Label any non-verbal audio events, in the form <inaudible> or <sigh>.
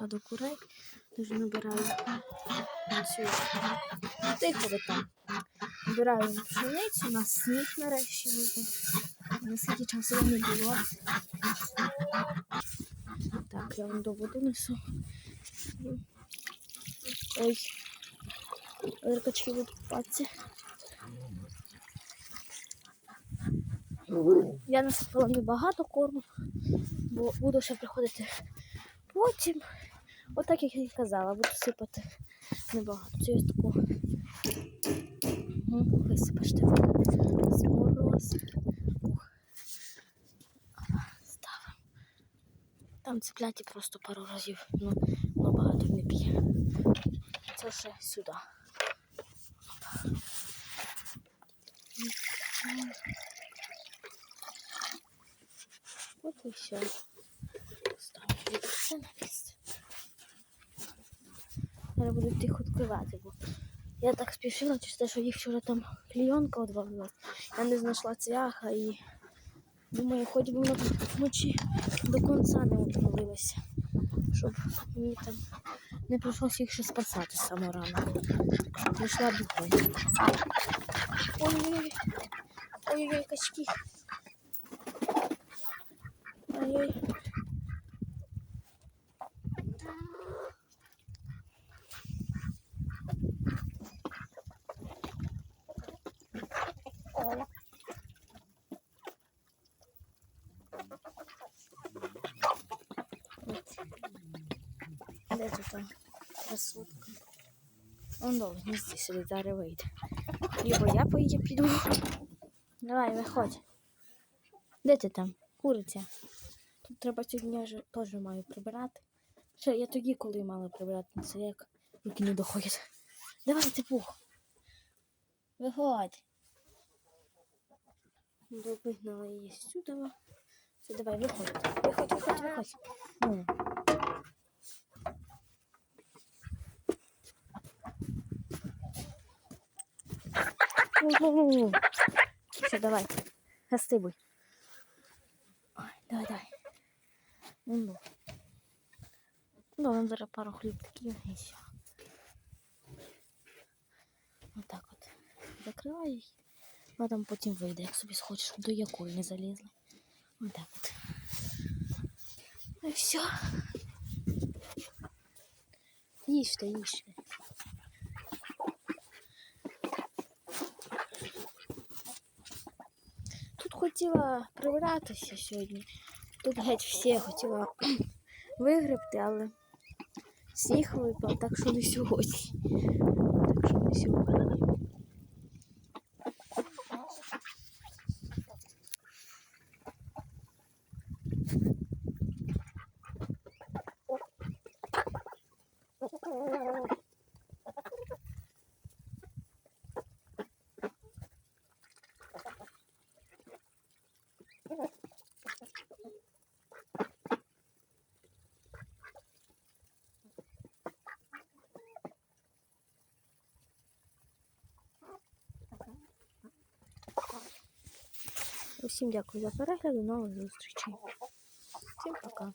До курей дуже набираю цю тихо там. Пшеницю, у нас сніг нарешті буде. Наскільки часу не було. Так, я вам до води несу. Ой. Рикачки будуть купатися. Я насипала небагато корму, бо буду ще приходити потім. Отак, як я і казала, буду сипати небагато. Це ось таку ну, висипаш ти з Ставимо. Там цепляті просто пару разів, ну, ну багато не п'є. Це ще сюди. От і все. Ставлю на місце. Зараз буду тихо відкривати, бо я так спішила через те, що їх вчора там клійонка одвалилась. Я не знайшла цвяха і думаю, хоч би вона вночі до кінця не відвалилася, щоб мені там не прийшлося їх ще спасати самого рано. Прийшла бігом. Ой-ой-ой, ой-ой, качки. Ой-ой. Де тут та красотка? Он до гнізді сидить, зараз вийде. Його я по її піду. Давай, виходь. Де ти там? Куриця. Тут треба сьогодні ж теж маю прибирати. Ще я тоді, коли мала прибирати, це як руки не доходять. Давай, ти пух. Виходь. Вигнала її сюди. Все, давай, виходь. Виходь, виходь, виходь. Ну. Все, давай. Гостивуй. Давай, давай. Ну, ну. Ну, нам зараз пару хлібків і все. Отак от. Закриваю їх. А там потім вийде, як собі схочеш, до якої не залізли. Отак от. Ну і все. Їжте, їжте. Тут хотіла прибиратися сьогодні. Тут геть всі хотіла <clears throat> вигребти, але сніг випав, так що не сьогодні. Так що не сьогодні. Усім дякую за перегляд, до нових зустрічей. Всім пока.